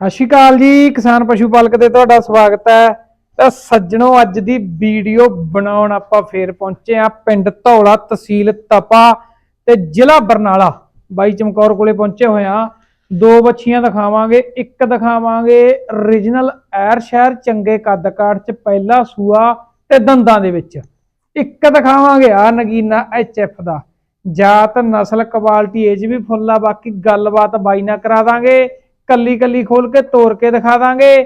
ਸਤਿ ਸ਼੍ਰੀ ਅਕਾਲ ਜੀ, ਕਿਸਾਨ ਪਸ਼ੂ ਪਾਲਕ ਤੇ ਤੁਹਾਡਾ ਸਵਾਗਤ ਹੈ। ਤਾਂ ਸੱਜਣੋ, ਅੱਜ ਦੀ ਵੀਡੀਓ ਬਣਾਉਣ ਆਪਾਂ ਫੇਰ ਪਹੁੰਚੇ ਆ ਪਿੰਡ ਧੌਲਾ ਤਹਿਸੀਲ ਤਪਾ ਤੇ ਜ਼ਿਲ੍ਹਾ ਬਰਨਾਲਾ। ਬਾਈ ਚਮਕੌਰ ਕੋਲੇ ਪਹੁੰਚੇ ਹੋਏ ਆ ਦੋ ਬੱਚੀਆਂ ਦਿਖਾਵਾਂਗੇ, ਇੱਕ ਦਿਖਾਵਾਂਗੇ। Origignal ਐਰ ਸ਼ਹਿਰ ਚੰਗੇ ਕੱਦ ਕਾਠ ਚ, ਪਹਿਲਾ ਸੂਆ ਤੇ ਦੰਦਾਂ ਦੇ ਵਿੱਚ। ਇੱਕ ਦਿਖਾਵਾਂਗੇ ਆ ਨਗੀਨਾ ਐਚਐਫ ਦਾ। ਜਾਤ, ਨਸਲ, ਕੁਆਲਿਟੀ ਏਜ ਵੀ ਫੁੱਲ ਆ, ਬਾਕੀ ਗੱਲਬਾਤ ਬਾਈ ਨਾਲ ਕਰਾ ਦਾਂਗੇ। ਕੱਲੀ ਕੱਲੀ ਖੋਲ ਕੇ ਤੋੜ ਕੇ ਦਿਖਾ ਦਾਂਗੇ।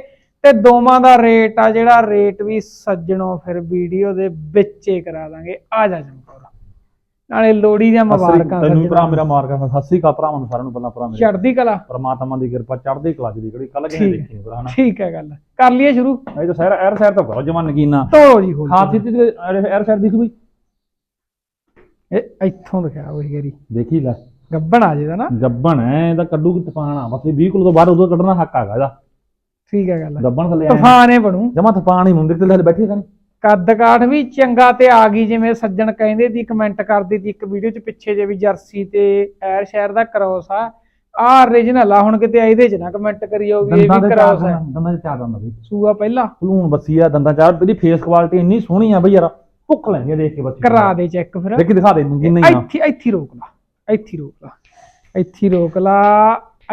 ਤੇ ਦੋਵਾਂ ਦਾ ਰੇਟ ਆ ਜਿਹੜਾ ਰੇਟ ਵੀ ਸੱਜਣੋ ਫਿਰ ਵੀਡੀਓ ਦੇ ਵਿੱਚ ਹੀ ਕਰਾ ਦਾਂਗੇ। ਆ ਜਾ ਜਮਕੌਰ ਨਾਲੇ ਲੋੜੀ ਦੀਆਂ ਮੁਬਾਰਕਾਂ ਤੈਨੂੰ ਭਰਾ ਮੇਰਾ ਮਾਰਕਾ ਸਤਿ ਸ੍ਰੀ ਅਕਾਲ ਭਰਾਵਾਂ ਨੂੰ ਸਾਰਿਆਂ ਨੂੰ ਪਹਿਲਾਂ ਭਰਾ ਮੇਰੇ। ਚੜ੍ਹਦੀ ਕਲਾ। ਪਰਮਾਤਮਾ ਦੀ ਕਿਰਪਾ ਚੜ੍ਹਦੀ ਕਲਾ ਦੀ ਕਿਹੜੀ ਕੱਲ ਕਿਹਨੇ। ਦੇਖੀ ਭਰਾ ਹਨਾ? ਠੀਕ ਹੈ ਗੱਲ। ਕਰ ਲਈਏ ਸ਼ੁਰੂ। ਇਹ ਤਾਂ ਸਹਿਰ ਐਰ ਸਹਿਰ ਤਾਂ ਕਰੋ ਜਮਨ ਨਗੀਨਾ। ਤੋੜੋ ਜੀ ਖੋਲ ਖਾਸੀ ਤੇ ਐਰ ਸਹਿਰ ਦੀ ਸੀ ਬਈ। ਕੇ। ਇਹ ਇੱਥੋਂ ਦਿਖਾ ਉਹ ਗੇਰੀ। ਦੇਖੀ ਲੈ। ਗੱਬਣ ਆ ਜਿਹਦਾ ਨਾ। ਗੱਬਣ ਹੈ ਇਹਦਾ ਕੱਢੂ ਕਿ ਤਪਾਨ ਆ ਬਸ ਇਹ 20 ਕਿਲੋ ਤੋਂ ਬਾਹਰ ਉਦੋਂ ਕੱਢਣਾ ਹੱਕ ਹੈਗਾ ਇਹਦਾ। ਠੀਕ ਹੈ ਗੱਲ ਗੱਬਣ ਥੱਲੇ ਤੂਫਾਨੇ ਬਣੂ। ਜਮਾ ਤਪਾਨ ਹੀ ਮੰਦਿਰ ਤੇ ਬੈਠੀ ਸਨ ਕੱਦ ਕਾਠ ਵੀ ਚੰਗਾ ਤੇ ਆ ਗਈ ਜਿਵੇਂ ਸੱਜਣ ਕਹਿੰਦੇ ਦੀ ਕਮੈਂਟ ਕਰਦੀ ਸੀ ਇੱਕ ਵੀਡੀਓ ਚ ਪਿੱਛੇ ਜੇ ਵੀ ਜਰਸੀ ਤੇ ਐਰ ਸ਼ਹਿਰ ਦਾ ਕ੍ਰੋਸ ਆ। ਆ origignal ਆ ਹੁਣ ਕਿਤੇ ਇਹਦੇ ਚ ਨਾ ਕਮੈਂਟ ਕਰਿਓ ਵੀ ਇਹ ਵੀ ਦੇ ਕ੍ਰੋਸ ਹੈ ਦੰਦਾਂ ਦੇ ਚਾਰ ਦੰਦ ਬਈ ਸੂਆ ਪਹਿਲਾ। ਭਲੂਣ ਬੱਸੀ ਆ ਦੰਦਾਂ ਚਾਰ। ਇਹਦੀ ਫੇਸ ਕੁਆਲਿਟੀ ਇੰਨੀ ਸੋਹਣੀ ਆ ਬਈ ਯਾਰ। ਭੁੱਖ ਲੈਂਦੀ ਆ ਦੇਖ ਕੇ ਬੱਚੀ ਕਰਾ ਦੇ ਚੈੱਕ ਫਿਰ। ਦੇਖੀ ਦਿਖਾ ਦੇ ਨਗੀਨਾ ਹੀ ਆ। ਇੱਥੇ ਇੱਥੇ ਹੀ ਰੋਕ ਲਾ। ਇੱਥੇ ਹੀ ਰੋਕ ਲਾ। ਇੱਥੇ ਹੀ ਰੋਕ ਲਾ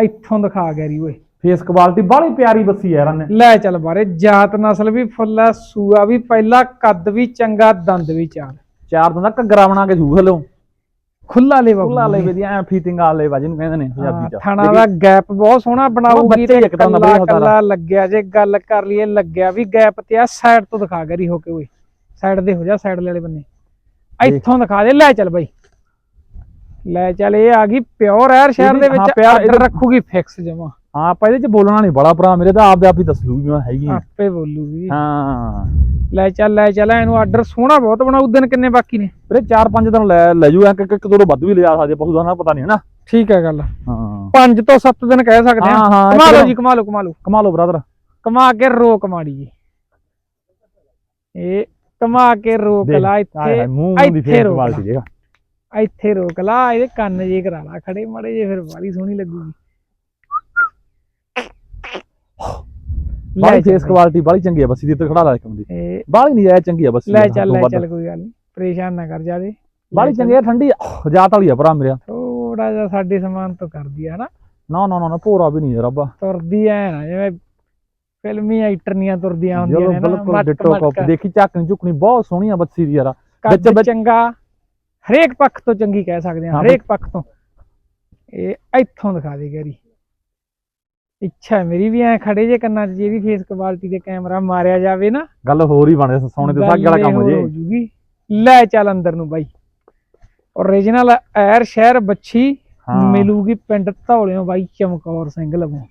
ਇੱਥੋਂ ਦਿਖਾ ਗੈਰੀ ਓਏ। ਫੇਸ ਕੁਆਲਿਟੀ ਬਾਹਲੀ ਪਿਆਰੀ ਬੱਸੀ ਯਾਰ ਇਹਨੇ ਲੈ ਚੱਲ ਬਾਰੇ ਜਾਤ ਨਸਲ ਵੀ ਫੁੱਲ ਆ ਸੂਆ ਵੀ ਪਹਿਲਾ ਕੱਦ ਵੀ ਚੰਗਾ ਦੰਦ ਵੀ ਚਾਰ। ਚਾਰ ਦੰਦਾਂ ਘੱਗਰਾ ਬਣਾ ਕੇ ਜੂਸ ਲਓ ਖੁੱਲਾ ਲੇਵਾ ਖੁੱਲਾ ਲੈ ਵਧੀਆ ਐ ਫੀਟਿੰਗ ਆ ਲੈ ਜਿਹਨੂੰ ਕਹਿੰਦੇ ਨੇ ਪੰਜਾਬੀ ਚ। ਥਣਾ ਦਾ ਗੈਪ ਬਹੁਤ ਸੋਹਣਾ ਬਣਾਉਗੀ ਤੇ ਇੱਕਦਮ ਦਾ ਉਹਦਾ ਕੱਲਾ ਲੱਗਿਆ ਜੇ ਗੱਲ ਕਰ ਲਈਏ ਲੱਗਿਆ ਵੀ ਗੈਪ ਤੇ ਆ ਸਾਈਡ ਤੋਂ ਦਿਖਾ ਗਰੀ ਹੋ ਕੇ ਓਏ। ਸਾਈਡ ਦੇ ਹੋ ਜਾ ਸਾਈਡ ਵਾਲੇ ਬੰਨੇ। ਇੱਥੋਂ ਦਿਖਾ ਦੇ ਲੈ ਚੱਲ ਬਾਈ। ਲੈ ਚੱਲ ਇਹ ਆ ਗਈ ਪਿਓਰ ਐਰ ਸ਼ਹਿਰ ਦੇ ਵਿੱਚ ਆਰਡਰ ਰੱਖੂਗੀ ਫਿਕਸ ਜਮਾ। ਹਾਂ ਆਪਾਂ ਇਹਦੇ ਚ ਬੋਲਣਾ ਨਹੀਂ ਬੜਾ ਭਰਾ ਮੇਰੇ ਤਾਂ ਆਪਦੇ ਆਪ ਹੀ ਦੱਸ ਦੂਗੀ ਮੈਂ ਹੈਗੀ। ਆਪੇ ਬੋਲੂਗੀ। ਹਾਂ। ਲੈ ਚੱਲ ਲੈ ਚੱਲ ਇਹਨੂੰ ਆਰਡਰ ਸੋਹਣਾ ਬਹੁਤ ਬਣਾਉ ਦਿਨ ਕਿੰਨੇ ਬਾਕੀ ਨੇ? ਵੀਰੇ 4-5 ਦਿਨ ਲੈ ਲੈ ਜੂ ਇੱਕ ਇੱਕ ਦੋ ਤੋਂ ਵੱਧ ਵੀ ਲਿਜਾ ਸਕਦੇ ਪਸ਼ੂ ਦਾ ਨਾ ਪਤਾ ਨਹੀਂ ਹੈ ਨਾ ਠੀਕ ਹੈ ਗੱਲ। ਹਾਂ। 5 ਤੋਂ 7 ਦਿਨ ਕਹਿ ਸਕਦੇ ਹਾਂ, ਹਾਂ, ਕਮਾ ਲਓ। ਜੀ ਕਮਾ ਲਓ ਕਮਾ ਲਓ। ਕਮਾ ਲਓ ਬ੍ਰਦਰ ਕਮਾ ਕੇ ਰੋਕ ਮਾੜੀ ਜੀ। ਇਹ ਕਮਾ ਕੇ ਰੋਕ ਲਾ ਇੱਥੇ ਮੂੰਹ ਦੀ ਇੱਥੇ ਫੇਸ ਰੋਕ ਲਾ। ਕੁਆਲਿਟੀ ਦੇਗਾ ਇੱਥੇ ਰੋਕ ਲਾ ਇਹਦੇ ਕੰਨ ਜੇ ਕਰਾ ਲਾ ਖੜੇ ਮੜੇ ਜੇ ਫਿਰ ਬਾਲੀ ਸੋਹਣੀ ਲੱਗੂਗੀ। ਚੱਲ ਫੇਸ ਕੁਆਲਿਟੀ ਬਾਹਲੀ ਚੰਗੀ ਆ ਬੱਸੀ ਦੀ ਤੇ ਖੜਾ ਲਾ ਇੱਕ ਬੰਦੀ ਇਹ ਬਾਹਲੀ ਨਹੀਂ ਜਾਇ ਚੰਗੀ ਆ ਬੱਸੀ ਲੈ ਚੱਲ ਲੈ ਚੱਲ ਕੋਈ ਗੱਲ ਨਹੀਂ ਪਰੇਸ਼ਾਨ ਨਾ ਕਰ ਜਾਦੇ ਬਾਹਲੀ ਚੰਗੀ ਆ ਠੰਡੀ ਆ। ਜਾਤ ਵਾਲੀ ਆ ਭਰਾ ਮੇਰਾ। ਥੋੜਾ ਜਿਹਾ ਸਾਡੇ ਸਮਾਨ ਤੋਂ ਕਰਦੀ ਆ ਨਾ ਨਾ ਨਾ ਨਾ ਭੋਰਾ ਵੀ ਨਹੀਂ ਰੱਬਾ। ਤੁਰਦੀ ਐ ਨਾ ਜਿਵੇਂ ਫਿਲਮੀ ਐਕਟਰਨੀਆਂ ਤੁਰਦੀਆਂ ਹੁੰਦੀਆਂ ਨੇ ਨਾ ਬਿਲਕੁਲ ਡਿਟੋ ਕਾਪੀ ਦੇਖੀ ਝਾਕਣੀ ਝੁਕਣੀ ਬਹੁਤ ਸੋਹਣੀ ਆ ਬੱਸੀ ਦੀ ਯਾਰ। ਵਿੱਚ- ਚੰਗਾ ਹਰੇਕ ਪੱਖ ਤੋਂ ਚੰਗੀ ਕਹਿ ਸਕਦੇ ਹਾਂ ਹਰੇਕ ਪੱਖ ਤੋਂ। ਇਹ ਇੱਥੋਂ ਦਿਖਾ ਦੇ ਗੈਰੀ। ਇੱਛਾ ਮੇਰੀ ਵੀ ਐ ਖੜੇ ਜੇ ਕੰਨਾਂ 'ਚ ਜੇ ਵੀ ਫੇਸ ਕੁਆਲਿਟੀ ਦੇ ਕੈਮਰਾ ਮਾਰਿਆ ਜਾਵੇ ਨਾ। ਗੱਲ ਹੋਰ ਹੀ ਬਣੇ ਸੋਹਣੇ ਤੇ ਸਾਗ ਵਾਲਾ ਕੰਮ ਹੋ ਜੇ। ਲੈ ਚੱਲ ਅੰਦਰ ਨੂੰ ਬਾਈ। ਓਰੀਜਨਲ ਐਰ ਸ਼ਹਿਰ ਬੱਚੀ। ਮਿਲੂਗੀ ਪਿੰਡ ਧੌਲਿਓ ਬਾਈ ਚਮਕੌਰ ਸਿੰਘ ਲਵੋਂ।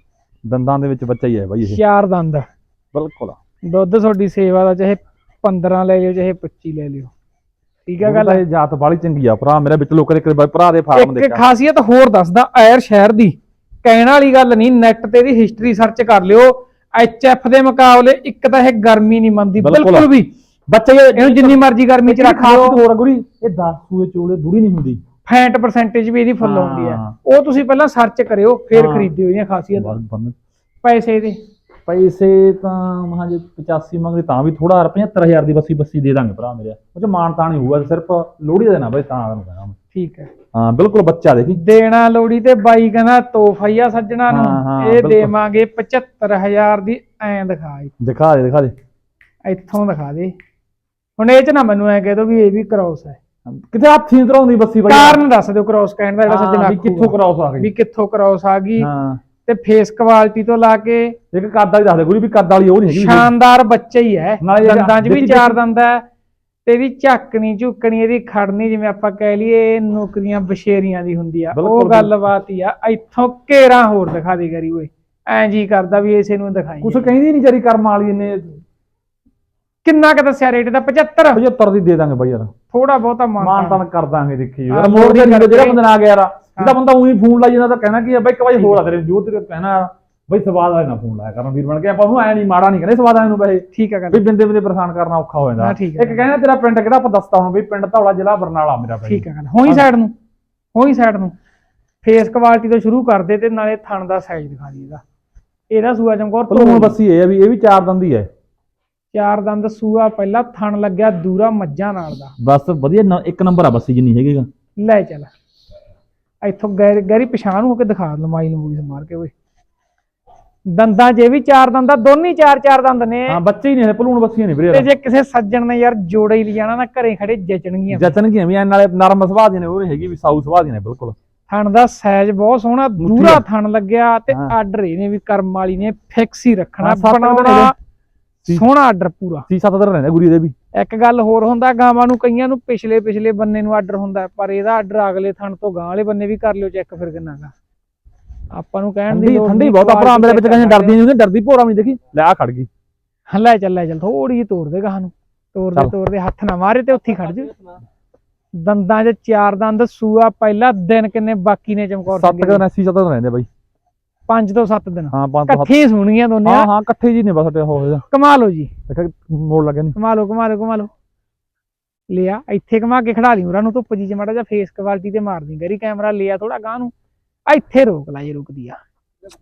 ਦੰਦਾਂ ਦੇ ਵਿੱਚ ਬੱਚਾ ਹੀ ਹੈ ਬਾਈ ਇਹ। ਚਾਰ ਦੰਦ। ਬਿਲਕੁਲ। ਦੁੱਧ ਤੁਹਾਡੀ ਸੇਵਾ ਦਾ ਚਾਹੇ 15 ਲੈ ਲਿਓ ਚਾਹੇ 25 ਲੈ ਲਿਓ। ਠੀਕ ਆ ਗੱਲ? ਇਹ ਜਾਤ ਬਾਲੀ ਚੰਗੀ ਆ ਭਰਾ ਮੇਰੇ ਵਿੱਚ ਲੋਕਾਂ ਦੇ ਇੱਕ ਭਰਾ ਦੇ ਫਾਰਮ ਇੱਕ ਦੇਖਿਆ। ਖਾਸੀਅਤ ਹੋਰ ਦੱਸਦਾ ਐਰ ਸ਼ਹਿਰ ਦੀ। ਕਹਿਣ ਵਾਲੀ ਗੱਲ ਨਹੀਂ ਨੈਟ ਤੇ ਦੀ ਹਿਸਟਰੀ ਸਰਚ ਕਰ ਲਿਓ। ਐਚਐਫ ਦੇ ਮੁਕਾਬਲੇ ਇੱਕ ਤਾਂ ਇਹ ਗਰਮੀ ਨਹੀਂ ਮੰਨਦੀ ਬਿਲਕੁਲ। ਵੀ। ਬੱਚੇ ਇਹਨੂੰ ਜਿੰਨੀ ਮਰਜ਼ੀ ਗਰਮੀ ਚ ਰੱਖ ਲਿਓ ਹੋਰ ਗੁਰੀ ਇਹ 10 ਸੂਏ ਚੋਲੇ ਦੂਰੀ ਨਹੀਂ ਹੁੰਦੀ। ਫੈਟ ਪਰਸੈਂਟੇਜ ਵੀ ਇਹਦੀ ਫੁੱਲ ਹਾਂ। ਆਉਂਦੀ ਹੈ। ਉਹ ਤੁਸੀਂ ਪਹਿਲਾਂ ਸਰਚ ਕਰਿਓ ਫਿਰ। ਖਰੀਦਿਓ ਇਹਦੀਆਂ ਖਾਸੀਅਤਾਂ। ਪੈਸੇ ਦੇ। ਪੈਸੇ ਤਾਂ ਮਹਾਂ ਜੇ 85 ਮੰਗਦੇ ਤਾਂ ਵੀ ਥੋੜਾ 75000 ਦੀ ਬੱਸੀ ਬੱਸੀ ਦੇ ਦਾਂਗੇ ਭਰਾ ਮੇਰੇ। ਉਹ ਚ ਮਾਨ ਤਾਂ ਨਹੀਂ ਹੋਊਗਾ ਸਿਰਫ ਲੋਹੜੀ ਦਾ ਦੇਣਾ ਬਈ ਤਾਂ ਕਹਿਣਾ ਮੈਂ। ਠੀਕ ਹੈ। ਹਾਂ ਬਿਲਕੁਲ ਬੱਚਾ ਦੇਖੀ। ਦੇਣਾ ਲੋੜੀ ਤੇ ਬਾਈ ਕਹਿੰਦਾ ਤੋਹਫਾ ਹੀ ਆ ਸੱਜਣਾ ਨੂੰ। ਹਾਂ, ਇਹ ਬਿਲਕੁਲ। ਦੇਵਾਂਗੇ 75000 ਦੀ ਐਂ ਦਿਖਾ ਜੀ। ਦਿਖਾ ਦੇ ਦਿਖਾ ਦੇ। ਇੱਥੋਂ ਦਿਖਾ ਦੇ। ਹੁਣ ਇਹ ਚ ਨਾ ਮੈਨੂੰ ਐ ਕਹਿ ਦੋ ਵੀ ਇਹ ਵੀ ਕ੍ਰਾਸ ਹੈ। ਕਿਤੇ ਹੱਥ ਹੀ ਧਰਾਉਂਦੀ ਬੱਸੀ ਬਾਈ? ਕਾਰਨ ਦੱਸ ਦਿਓ ਕ੍ਰਾਸ ਕਹਿਣ ਦਾ ਜਿਹੜਾ ਹਾਂ, ਸੱਜਣਾ ਵੀ ਕਿੱਥੋਂ ਕ੍ਰਾਸ ਆ ਵੀ ਗਈ ਕਿੱਥੋਂ ਕ੍ਰਾਸ ਆ ਗਈ। ਹਾਂ। ਤੇ ਫੇਸ ਕੁਆਲਿਟੀ ਤੋਂ ਲਾ ਕੇ ਇੱਕ ਕੱਦ ਵਾਲੀ ਦੱਸ ਦੇ ਗੁਰੀ ਵੀ ਕੱਦ ਵਾਲੀ ਉਹ ਨਹੀਂ ਹੈਗੀ। ਸ਼ਾਨਦਾਰ ਬੱਚਾ ਹੀ ਹੈ। ਦੰਦਾਂ 'ਚ ਵੀ ਚਾਰ ਦੰਦ ਹੈ ਤੇ ਇਹਦੀ ਝੱਕਣੀ ਝੁਕਣੀ ਇਹਦੀ ਖੜਨੀ ਜਿਵੇਂ ਆਪਾਂ ਕਹਿ ਲਈਏ ਨੌਕਰੀਆਂ ਬਸ਼ੇਰੀਆਂ ਦੀ ਹੁੰਦੀ ਆ। ਉਹ ਬਿਲਕੁਲ। ਗੱਲਬਾਤ ਹੀ ਆ। ਇੱਥੋਂ ਘੇਰਾ ਹੋਰ ਦਿਖਾ ਦੇ ਕਰੀ ਓਏ। ਐਂ ਜੀ ਕਰਦਾ ਵੀ ਇਸੇ ਨੂੰ ਦਿਖਾਈ ਕੁਛ ਕਹਿੰਦੀ ਨਹੀਂ ਜਰੀ ਕਰਮ ਵਾਲੀ ਨੇ ਕਿੰਨਾ ਕ ਦੱਸਿਆ ਰੇਟ ਦਾ? 75 75 ਦੀ ਦੇ ਦਾਂਗੇ ਬਾਈ ਯਾਰ। ਥੋੜਾ ਬਹੁਤਾ ਮਾਨ ਮਾਨਤਾ ਤਾਂ ਕਰ ਦਾਂਗੇ ਦੇਖੀ ਯਾਰ। ਮੋੜ ਦੇ ਕਰਕੇ- ਜਿਹੜਾ ਬੰਦਾ ਆ ਗਿਆ ਯਾਰ। ਜਿਹਦਾ ਬੰਦਾ ਉਹੀ ਫੋਨ ਲਾਈ ਜਾਂਦਾ ਤਾਂ ਕਹਿਣਾ ਕੀ ਆ ਬਾਈ ਇੱਕ ਵਾਰੀ ਹੋਰ ਆ ਤੇਰੇ ਜੋ ਤੇਰੇ ਕਹਿਣਾ ਬਈ ਸਵਾਦ ਵਾਲੇ ਨਾ ਫੋਨ ਲਾਇਆ ਕਰਨ ਵੀਰ ਬਣ ਕੇ। ਆਪਾਂ ਨੂੰ ਐ ਨਹੀਂ ਮਾੜਾ ਨਹੀਂ ਕਹਿੰਦੇ ਸਵਾਦ ਵਾਲੇ ਨੂੰ ਵੈਸੇ। ਠੀਕ ਆ ਗੱਲ। ਵੀ ਬਿੰਦੇ ਬਿੰਦੇ ਪਰੇਸ਼ਾਨ ਕਰਨਾ ਔਖਾ ਹੋ ਜਾਂਦਾ। ਹਾਂ, ਠੀਕ ਹੈ। ਇੱਕ ਕਹਿੰਦਾ ਤੇਰਾ ਪਿੰਡ ਕਿਹੜਾ ਆਪਾਂ ਦੱਸਤਾ ਹੁਣ ਵੀ ਪਿੰਡ ਧੌਲਾ ਜ਼ਿਲ੍ਹਾ ਬਰਨਾਲਾ ਮੇਰਾ ਪਿੰਡ ਠੀਕ ਆ ਗੱਲ। ਹੋਈ ਸਾਈਡ ਨੂੰ। ਹੋਈ ਸਾਈਡ ਨੂੰ। ਫੇਸ ਕੁਆਲਿਟੀ ਤੋਂ ਸ਼ੁਰੂ ਕਰਦੇ ਤੇ ਨਾਲੇ ਥਣ ਦਾ ਸਾਈਜ਼ ਦਿਖਾ ਦੀ ਇਹਦਾ। ਇਹਦਾ ਸੂਆ ਚਮਕੌਰ ਤੋਲ। ਬੱਸੀ ਇਹ ਆ ਵੀ ਇਹ ਵੀ ਚਾਰ ਦੰਦ ਹੀ ਹੈ ਚਾਰ ਦੰਦ ਸੂਆ ਪਹਿਲਾਂ ਥਣ ਲੱਗਿਆ ਦੂਰਾ ਮੱਝਾਂ ਨਾਲ ਦਾ। ਬਸ ਵਧੀਆ ਨ- ਇੱਕ ਨੰਬਰ ਆ ਬੱਸੀ ਜਿੰਨੀ ਹੈਗੀਗਾ। ਲੈ ਚੱਲ। ਇੱਥੋਂ ਗੈਰ ਗੈਰੀ ਪਛਾਣ ਹੋ ਕੇ ਦਿਖਾ ਲੰਮਾਈ ਲੰਬੂਈ ਮਾਰ ਕੇ ਓਏ। ਦੰਦਾਂ 'ਚ ਇਹ ਵੀ ਚਾਰ ਦੰਦਾਂ ਦੋਨੀ ਚਾਰ ਚਾਰ ਦੰਦ ਨੇ। ਹਾਂ ਬੱਚੇ ਹੀ ਨਹੀਂ ਭਲੂਣ ਬੱਸੀਆਂ ਨਹੀਂ ਵੀਰੇ ਤੇ ਜੇ ਕਿਸੇ ਸੱਜਣ ਨੇ ਯਾਰ ਜੋੜਾ ਹੀ ਲਿਜਾਣਾ ਨਾ ਘਰੇ ਖੜੇ ਜਚਣਗੀਆਂ। ਕੀ ਵੀ ਐਨ ਨਾਲੇ ਨਰਮ ਸੁਭਾਅ ਦੀਆਂ ਨੇ ਉਹ ਨੀ ਹੈਗੀ ਵੀ ਸਾਊ ਸੁਭਾਅ ਦੀਆਂ ਨੇ ਬਿਲਕੁਲ। ਥਣ ਦਾ ਸਾਈਜ਼ ਬਹੁਤ ਸੋਹਣਾ ਦੂਰਾ। ਥਣ ਲੱਗਿਆ ਤੇ ਹਾਂ। ਆਰਡਰ ਇਹਨੇ ਵੀ ਕਰਮ ਵਾਲੀ ਨੇ ਫਿਕਸ ਹੀ ਰੱਖਣਾ ਹਾਂ, ਸੱਤ ਬਣਾਉਣਾ। ਸੋਹਣਾ ਆਰਡਰ ਪੂਰਾ। ਸੀ ਸੱਤ ਦਿਨ ਰਹਿੰਦੇ ਗੁਰੀ ਦੇ ਵੀ। ਇੱਕ ਗੱਲ ਹੋਰ ਹੁੰਦਾ ਗਾਵਾਂ ਨੂੰ ਕਈਆਂ ਨੂੰ ਪਿਛਲੇ ਪਿਛਲੇ ਬੰਨੇ ਨੂੰ ਆਰਡਰ ਹੁੰਦਾ ਪਰ ਇਹਦਾ ਆਰਡਰ ਅਗਲੇ ਥਣ ਤੋਂ ਗਾਂ ਵਾਲੇ ਬੰਨੇ ਵੀ ਕਰ ਲਿਓ ਚੈੱਕ ਫਿਰ ਕਿੰਨਾ ਗਾ ਆਪਾਂ ਨੂੰ ਕਹਿਣ ਦੀ ਠੰਡੀ ਲੋੜ ਠੰਡੀ ਨਹੀਂ, ਬਹੁਤ ਆ ਭਰਾ ਮੇਰੇ ਵਿੱਚ ਕਹਿੰਦੇ ਡਰਦੀ ਨਹੀਂ ਹੁੰਦੀ ਡਰਦੀ ਭੋਰਾ ਨਹੀਂ ਦੇਖੀ। ਲੈ ਆ ਖੜ ਗਈ। ਹਾਂ, ਲੈ ਚੱਲ ਲੈ ਚੱਲ ਥੋੜੀ ਜਿਹੀ ਤੋੜ ਦੇ ਗਾਂ ਨੂੰ। ਤੋੜ ਦੇ। ਤੋੜ ਦੇ ਹੱਥ ਨਾ ਮਾਰੇ ਤੇ ਉੱਥੇ ਖੜ ਜਾ। ਦੰਦਾਂ 'ਚ ਚਾਰ ਦੰਦ ਸੂਆ ਪਹਿਲਾ ਦਿਨ ਕਿੰਨੇ ਬਾਕੀ ਨੇ ਚਮਕੌਰ ਸੱਤ ਸਿੰਘ ਕੁ ਦਿਨ ਐਸੀ ਸੱਤ ਦਿਨ ਰਹਿੰਦੇ ਬਾਈ। 5 ਤੋਂ 7 ਦਿਨ। ਹਾਂ ਪੰਜ ਤੋਂ ਸੱਤ। ਇਕੱਠੇ ਸੁਣੀਆਂ ਦੋਨੇ। ਹਾਂ ਹਾਂ ਇਕੱਠੇ ਜੀ ਨੇ ਬਸ ਤੇ ਹੋ ਜਾ ਕਮਾ ਲਓ ਜੀ। ਦੇਖਿਆ ਮੋੜ ਲੱਗੇ ਨਹੀਂ ਕਮਾ ਲਓ ਕਮਾ ਲਓ ਕਮਾ ਲਓ। ਲਿਆ ਇੱਥੇ ਕਮਾ ਕੇ ਖੜਾ ਲਈ। ਉਹਨਾਂ ਨੂੰ ਧੁੱਪ ਜੀ ਚ ਮਾੜਾ ਜਿਹਾ ਫੇਸ ਕੁਆਲਿਟੀ ਤੇ ਮਾਰ ਦੀ ਗਰੀ ਕੈਮਰਾ ਲਿਆ ਥੋੜਾ ਗਾਂ ਨੂੰ। ਇੱਥੇ ਰੋਕ ਲਾ ਜੇ ਰੁਕਦੀ ਆ।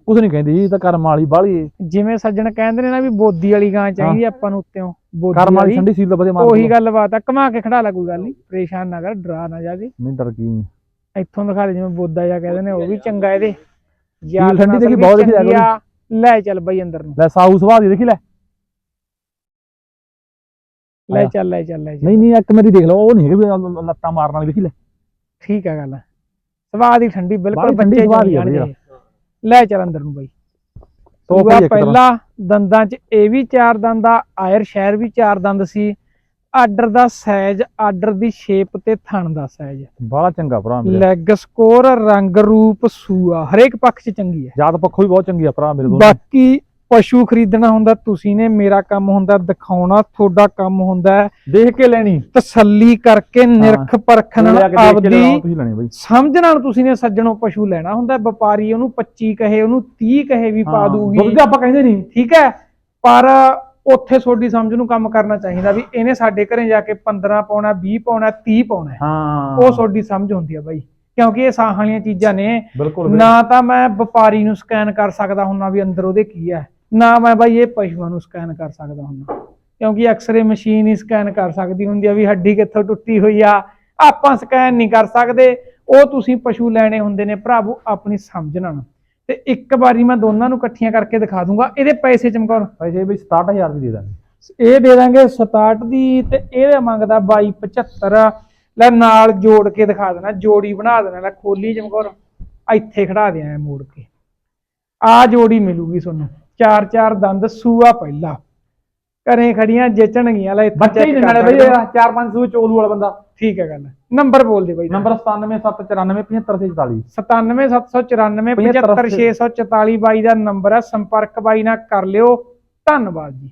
ਕੁਝ ਨਹੀਂ ਕਹਿੰਦੀ ਇਹ ਤਾਂ ਕਰਮ ਵਾਲੀ ਬਾਲੀ ਜਿਵੇਂ ਸੱਜਣ ਕਹਿੰਦੇ ਨੇ ਨਾ ਵੀ ਬੋਦੀ ਵਾਲੀ ਗਾਂ ਚਾਹੀਦੀ ਆਪਾਂ ਨੂੰ ਉੱਤੇੋਂ ਬੋਦੀ ਕਰਮ ਵਾਲੀ ਠੰਡੀ ਸੀਲ ਦਾ ਵਧੀਆ ਮਾਰ ਉਹੀ ਗੱਲ ਬਾਤ ਆ। ਕਮਾ ਕੇ ਖੜਾ ਲਾ ਕੋਈ ਗੱਲ ਨਹੀਂ ਪਰੇਸ਼ਾਨ ਨਾ ਕਰ ਡਰਾ ਨਾ ਜਾਦੇ ਨਹੀਂ ਡਰ ਕੀ। ਨਹੀਂ ਇੱਥੋਂ ਦਿਖਾ ਦੇ ਜਿਵੇਂ ਬੋਦਾ ਜਾ ਕਹਿੰਦੇ ਨੇ ਉਹ ਵੀ ਚੰਗਾ ਇਹਦੇ। ਸੀਲ ਠੰਡੀ ਦੇਖੀ ਬਹੁਤ ਦੇਖੀ ਚੰਗੀ ਆ। ਲੈ ਚੱਲ ਬਈ ਅੰਦਰ ਨੂੰ। ਲੈ ਸਾਊ ਸੁਭਾਅ ਦੀ ਦੇਖੀ ਲੈ। ਲੈ ਆਇਆ। ਚੱਲ ਲੈ ਚੱਲ ਲੈ ਚੱਲ। ਨਹੀਂ ਨਹੀਂ ਇੱਕ ਮੇਰੀ ਦੇਖ ਲਓ ਉਹ ਨਹੀਂ ਹੈਗੀ ਵੀ ਲ- ਲੱਤਾਂ ਮਾਰਨ ਵਾਲੀ ਦੇਖੀ ਲੈ। ਠੀਕ ਆ ਗੱਲ। ਸਵਾਦ ਹੀ ਠੰਡੀ ਬਿਲਕੁਲ ਬਾਹਲੀ ਠੰਡੀ ਬੱਚੇ ਸਵਾਦ ਹੀ ਆ ਜਾਣਗੇ। ਲੈ ਚੱਲ ਅੰਦਰ ਨੂੰ ਬਈ। ਤੋਪ ਸੂਆ ਹੀ ਇੱਕ ਤਰ੍ਹਾਂ ਪਹਿਲਾ ਦੰਦਾਂ 'ਚ ਇਹ ਵੀ ਚਾਰ ਦੰਦ ਆ ਆਇਰ ਸ਼ਹਿਰ ਵੀ ਚਾਰ ਦੰਦ ਸੀ। ਆਰਡਰ ਦਾ ਸਾਈਜ਼ ਆਰਡਰ ਦੀ ਸ਼ੇਪ ਤੇ ਥਣ ਦਾ ਸਾਈਜ਼ ਬਾਲਾ ਚੰਗਾ ਭਰਾ ਮੇਰੇ। ਲੈਗ ਸਕੋਰ ਰੰਗ ਰੂਪ ਸੂਆ ਹਰੇਕ ਪੱਖ 'ਚ ਚੰਗੀ ਹੈ। ਜਾਤ ਪੱਖੋਂ ਵੀ ਬਹੁਤ ਚੰਗੀ ਆ ਭਰਾ ਮੇਰੇ ਦੋਨੋਂ। ਬਾਕੀ ਪਸ਼ੂ ਖਰੀਦਣਾ ਹੁੰਦਾ ਤੁਸੀਂ ਨੇ ਮੇਰਾ ਕੰਮ ਹੁੰਦਾ ਦਿਖਾਉਣਾ ਤੁਹਾਡਾ ਕੰਮ ਹੁੰਦਾ ਦੇਖ ਕੇ ਲੈਣੀ। ਤਸੱਲੀ ਕਰਕੇ ਨਿਰਖ ਪਰਖ ਨਾਲ ਆਪਦੀ ਸਮਝ ਨਾਲ ਤੁਸੀਂ ਨੇ ਸੱਜਣੋਂ ਪਸ਼ੂ ਲੈਣਾ ਹੁੰਦਾ ਵਪਾਰੀ ਉਹਨੂੰ 25 ਕਹੇ ਉਹਨੂੰ 30 ਕਹੇ ਵੀ ਪਾ ਦੂਗੀ। ਦੁੱਧ ਆਪਾਂ ਕਹਿੰਦੇ ਨਹੀਂ। ਠੀਕ ਹੈ। ਪਰ ਉੱਥੇ ਤੁਹਾਡੀ ਸਮਝ ਨੂੰ ਕੰਮ ਕਰਨਾ ਚਾਹੀਦਾ ਵੀ ਇਹਨੇ ਸਾਡੇ ਘਰੇ ਜਾ ਕੇ 15 ਪਾਉਣਾ 20 ਪਾਉਣਾ 30 ਪਾਉਣਾ ਹੈ। ਉਹ ਤੁਹਾਡੀ ਸਮਝ ਹੁੰਦੀ ਆ ਬਾਈ। ਕਿਉਂਕਿ ਇਹ ਸਾਹ ਵਾਲੀਆਂ ਚੀਜ਼ਾਂ ਨੇ। ਨਾ ਤਾਂ ਮੈਂ ਵਪਾਰੀ ਨੂੰ ਸਕੈਨ ਕਰ ਸਕਦਾ ਹੁੰਨਾ ਵੀ ਅੰਦਰ ਉਹਦੇ ਕੀ ਹੈ ਨਾ ਮੈਂ ਬਾਈ ਇਹ ਪਸ਼ੂਆਂ ਨੂੰ ਸਕੈਨ ਕਰ ਸਕਦਾ ਹੁੰਨਾ। ਕਿਉਂਕਿ ਐਕਸ-ਰੇ ਮਸ਼ੀਨ ਹੀ ਸਕੈਨ ਕਰ ਸਕਦੀ ਹੁੰਦੀ ਆ ਵੀ ਹੱਡੀ ਕਿੱਥੋਂ ਟੁੱਟੀ ਹੋਈ ਆ। ਆਪਾਂ ਸਕੈਨ ਨਹੀਂ ਕਰ ਸਕਦੇ। ਉਹ ਤੁਸੀਂ ਪਸ਼ੂ ਲੈਣੇ ਹੁੰਦੇ ਨੇ ਭਰਾਵੋ ਆਪਣੀ ਸਮਝ ਨਾਲ। ਤੇ ਇੱਕ ਵਾਰੀ ਮੈਂ ਦੋਨਾਂ ਨੂੰ ਇਕੱਠੀਆਂ ਕਰਕੇ ਦਿਖਾ ਦੂੰਗਾ ਇਹਦੇ ਪੈਸੇ ਚਮਕੌਰ। ਪੈਸੇ ਵੀ 67000 ਦੀ ਦੇ ਦਾਂਗੇ। ਇਹ ਦੇ ਦਾਂਗੇ 67 ਦੀ ਤੇ ਇਹਦੇ ਮੰਗਦਾ 2275 ਲੈ ਨਾਲ ਜੋੜ ਕੇ ਦਿਖਾ ਦੇਣਾ ਜੋੜੀ ਬਣਾ ਦੇਣਾ ਲੈ ਖੋਲੀ ਚਮਕੌਰ। ਇੱਥੇ ਖੜਾ ਦਿਆਂ ਮੋੜ ਕੇ। ਆ ਜੋੜੀ ਮਿਲੂਗੀ ਤੁਹਾਨੂੰ। ਚਾਰ ਚਾਰ ਦੰਦ ਸੂਆ ਪਹਿਲਾ। ਘਰੇ ਖੜੀਆਂ ਜੇਚਣਗੀਆਂ ਲੈ ਇੱਥੇ ਬੱਚੇ ਹੀ check ਨੇ ਨਾਲੇ ਕਰ ਬਈ ਸਕਦੇ ਹੋ। ਚਾਰ ਪੰਜ ਸੂ ਚੋਲੂ ਵਾਲਾ ਬੰਦਾ। ਠੀਕ ਹੈ ਗੱਲ। ਨੰਬਰ ਬੋਲ ਦੇ ਬਾਈ। ਨੰਬਰ 9779575644 97794 75644 ਬਾਈ ਦਾ ਨੰਬਰ ਹੈ। ਸੰਪਰਕ ਬਾਈ ਨਾਲ ਕਰ ਲਿਓ। ਧੰਨਵਾਦ ਜੀ।